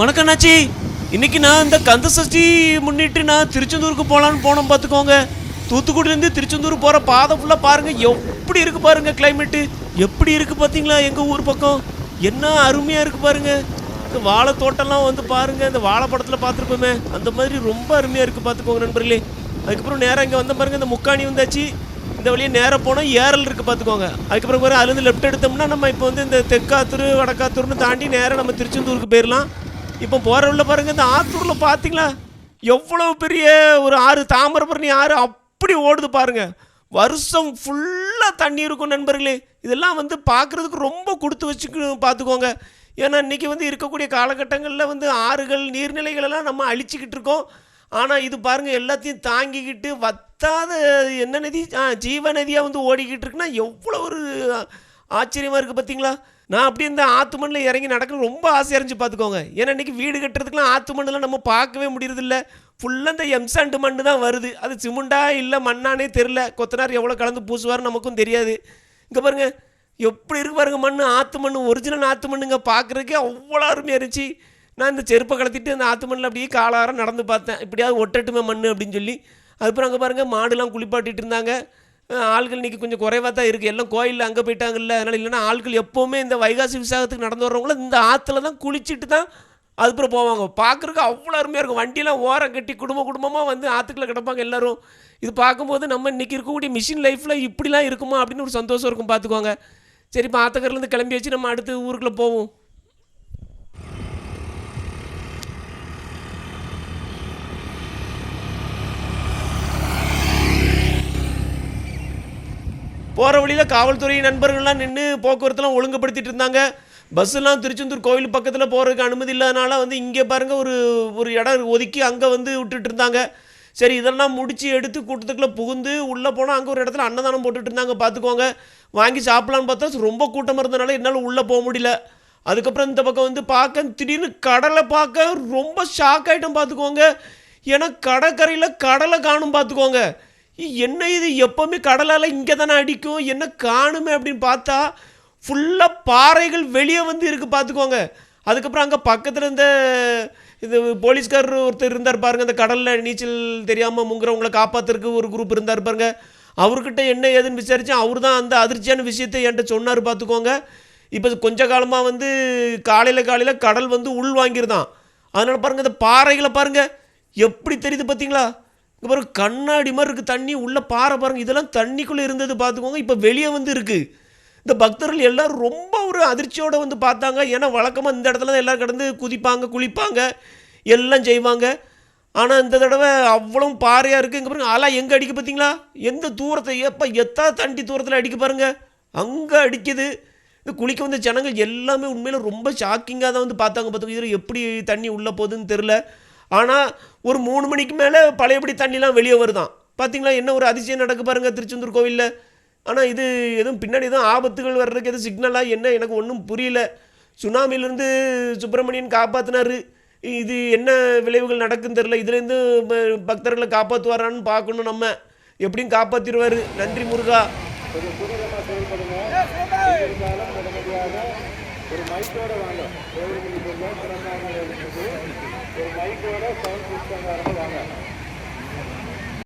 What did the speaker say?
வணக்கம் அண்ணாச்சி. இன்னைக்கு நான் இந்த கந்த சஷ்டி முன்னிட்டு நான் திருச்செந்தூருக்கு போகலான்னு போனோம் பார்த்துக்கோங்க தூத்துக்குடியிலேருந்து திருச்செந்தூர் போகிற பாதை ஃபுல்லாக பாருங்கள் எப்படி இருக்குது பாருங்கள் கிளைமேட்டு எப்படி இருக்குது பார்த்தீங்களா எங்கள் ஊர் பக்கம்? என்ன அருமையாக இருக்குது பாருங்கள் இந்த வாழை தோட்டம்லாம் வந்து பாருங்கள் இந்த வாழை படத்தில் பார்த்துருப்போமே அந்த மாதிரி ரொம்ப அருமையாக இருக்குது பார்த்துக்கோங்க நண்பர்களே. அதுக்கப்புறம் நேராக இங்கே வந்த பாருங்க இந்த முக்காணி வந்தாச்சு. இந்த வழியே நேராக போனால் ஏரல் இருக்குது பார்த்துக்கோங்க அதுக்கப்புறம் பாரு அதுலேருந்து லெஃப்ட் எடுத்தோம்னா நம்ம இப்போ வந்து இந்த தெற்காத்தூர் வடக்காத்தூர்னு தாண்டி நேராக நம்ம திருச்செந்தூருக்கு போயிடலாம் இப்போ போகிற உள்ள பாருங்க இந்த ஆத்தூரில் பார்த்தீங்களா எவ்வளோ பெரிய ஒரு ஆறு தாமிரபரணி ஆறு அப்படி ஓடுது பாருங்கள் வருஷம் ஃபுல்லாக தண்ணி இருக்கும் நண்பர்களே. இதெல்லாம் வந்து பார்க்குறதுக்கு ரொம்ப கொடுத்து வச்சுக்கணும் பார்த்துக்கோங்க ஏன்னா இன்றைக்கி வந்து இருக்கக்கூடிய காலகட்டங்களில் வந்து ஆறுகள் நீர்நிலைகள் எல்லாம் நம்ம அழிச்சிக்கிட்டு இருக்கோம். ஆனால் இது பாருங்கள் எல்லாத்தையும் தாங்கிக்கிட்டு வத்தாத என்ன நதி? ஜீவ நதியாக வந்து ஓடிக்கிட்டு இருக்குன்னா எவ்வளோ ஒரு ஆச்சரியமாக இருக்குது பார்த்தீங்களா நான் அப்படியே இந்த ஆத்து மண்ணில் இறங்கி நடக்கணும் ரொம்ப ஆசை இருந்துச்சு பார்த்துக்கோங்க. ஏன்னா இன்றைக்கி வீடு கட்டுறதுக்குலாம் ஆத்து மண்ணில் நம்ம பார்க்கவே முடியறதில்ல. ஃபுல்லாக இந்த எம்சாண்டு மண்ணு தான் வருது. அது சிமெண்டா இல்லை மண்ணானே தெரில கொத்தனார் எவ்வளோ கலந்து பூசுவார் நமக்கும் தெரியாது. இங்கே பாருங்க. எப்படி இருக்கு பாருங்க மண் ஆத்து மண் ஒரிஜினல் ஆத்து மண்ணுங்க பார்க்குறதுக்கே அவ்வளோ அருமையாக இருந்துச்சு. நான் இந்த செருப்பை கலத்திட்டு அந்த ஆத்து மண்ணில் அப்படியே காலாரம் நடந்து பார்த்தேன். இப்படியாவது ஒட்டட்டுமே மண் அப்படின்னு சொல்லி. அதுக்கப்புறம் அங்கே பாருங்கள் மாடுலாம் குளிப்பாட்டிட்டு இருந்தாங்க. ஆள்கள் இன்றைக்கி கொஞ்சம் குறைவாக தான் இருக்குது எல்லாம் கோயிலில் அங்கே போயிட்டாங்கல்ல. அதனால் இல்லைன்னா ஆட்கள் எப்போவுமே இந்த வைகாசி விசாகத்துக்கு நடந்து வர்றவங்களும் இந்த ஆற்றுல தான் குளிச்சுட்டு தான் அதுக்கப்புறம் போவாங்க. பார்க்குறக்கு அவ்வளோ அருமையாக இருக்கும். வண்டியெல்லாம் ஓரம் கட்டி குடும்ப குடும்பமாக வந்து ஆற்றுக்குள்ள கிடப்பாங்க எல்லோரும். இது பார்க்கும்போது நம்ம இன்றைக்கி இருக்கக்கூடிய மிஷின் லைஃப்பில் இப்படிலாம் இருக்குமா அப்படின்னு ஒரு சந்தோஷம் இருக்கும். பார்த்துக்கோங்க. சரி இப்போ ஆத்தக்கரிலேருந்து கிளம்பி வச்சு நம்ம அடுத்து ஊருக்குள்ளே போவோம். போகிற வழியில் காவல்துறை நண்பர்கள்லாம் நின்று போக்குவரத்துலாம் ஒழுங்குபடுத்திட்டு இருந்தாங்க. பஸ்ஸெல்லாம் திருச்செந்தூர் கோவில் பக்கத்தில் போகிறதுக்கு அனுமதி இல்லாதனால வந்து இங்கே பாருங்கள் ஒரு ஒரு இடம் ஒதுக்கி அங்கே வந்து விட்டுட்டு இருந்தாங்க. சரி இதெல்லாம் முடித்து எடுத்து கூட்டத்துக்குள்ளே புகுந்து உள்ளே போனால் அங்கே ஒரு இடத்துல அன்னதானம் போட்டுட்டு இருந்தாங்க பார்த்துக்கோங்க வாங்கி சாப்பிட்லான்னு பார்த்தா ரொம்ப கூட்டமாக இருந்தனால என்னால் உள்ளே போக முடியல. அதுக்கப்புறம் இந்த பக்கம் வந்து பார்க்க திடீர்னு கடலை பார்க்க ரொம்ப ஷாக் ஆகிட்டோம் பார்த்துக்கோங்க ஏன்னா கடற்கரையில் கடலை காணும் பார்த்துக்கோங்க என்ன இது? எப்போவுமே கடலால் இங்கே தானே அடிக்கும். என்ன காணுமே அப்படின்னு பார்த்தா ஃபுல்லாக பாறைகள் வெளியே வந்து இருக்குது பார்த்துக்கோங்க. அதுக்கப்புறம் அங்கே பக்கத்தில் இருந்த இது போலீஸ்காரர் ஒருத்தர் இருந்தார் பாருங்க. அந்த கடலில் நீச்சல் தெரியாமல் முங்குறவங்களை காப்பாற்றுறதுக்கு ஒரு குரூப் இருந்தார் பாருங்க. அவர்கிட்ட என்ன ஏதுன்னு விசாரித்தேன் அவர் தான் அந்த அதிர்ச்சியான விஷயத்தை என்கிட்ட சொன்னார் பார்த்துக்கோங்க. இப்போ கொஞ்ச காலமாக வந்து காலையில் காலையில் கடல் வந்து உள் வாங்கியிருந்தான் அதனால் பாருங்கள் இந்த பாறைகளை பாருங்கள் எப்படி தெரியுது பார்த்தீங்களா? இங்கே பாருங்க கண்ணாடி மாதிரி இருக்குது தண்ணி உள்ளே பாறை பாருங்கள் இதெல்லாம் தண்ணிக்குள்ளே இருந்தது பார்த்துக்கோங்க இப்போ வெளியே வந்து இருக்குது இந்த பக்தர்கள் எல்லோரும் ரொம்ப ஒரு அதிர்ச்சியோடு வந்து பார்த்தாங்க. ஏன்னா வழக்கமாக இந்த இடத்துல தான் எல்லோரும் கிடந்து குதிப்பாங்க குளிப்பாங்க எல்லாம் செய்வாங்க. ஆனால் இந்த தடவை அவ்வளோ பாறையாக இருக்குது இங்கே பாருங்கள் அலா எங்கே அடிக்க பார்த்தீங்களா? எந்த தூரத்தை எப்போ எத்தா தண்டி தூரத்தில் அடிக்க பாருங்கள் அங்கே அடிக்குது. இந்த குளிக்க வந்த ஜனங்கள் எல்லாமே உண்மையில் ரொம்ப ஷாக்கிங்காக தான் வந்து பார்த்தாங்க. பார்த்துக்கோ இதில் எப்படி தண்ணி உள்ளே போகுதுன்னு தெரில ஆனால் ஒரு மூணு மணிக்கு மேலே பழையபடி தண்ணிலாம் வெளியே வருதான். பார்த்தீங்களா என்ன ஒரு அதிசயம் நடக்க பாருங்கள் திருச்செந்தூர் கோவிலில். ஆனால் இது எதுவும் பின்னாடி எதுவும் ஆபத்துகள் வர்றதுக்கு எதுவும் சிக்னலாக என்ன எனக்கு ஒன்றும் புரியல. சுனாமிலேருந்து சுப்பிரமணியன் காப்பாற்றினாரு இது என்ன விளைவுகள் நடக்குன்னு தெரில இதுலேருந்து ப- பக்தர்களை காப்பாற்றுவாரான்னு பார்க்கணும் நம்ம. எப்படியும் காப்பாற்றிடுவார் நன்றி முருகா. ஒரு மைக்கோட வாங்க. கோவிலுக்கு சிறப்பாக இருக்குது ஒரு மைக்கோட சவுண்ட் சிஸ்டம் வாங்க.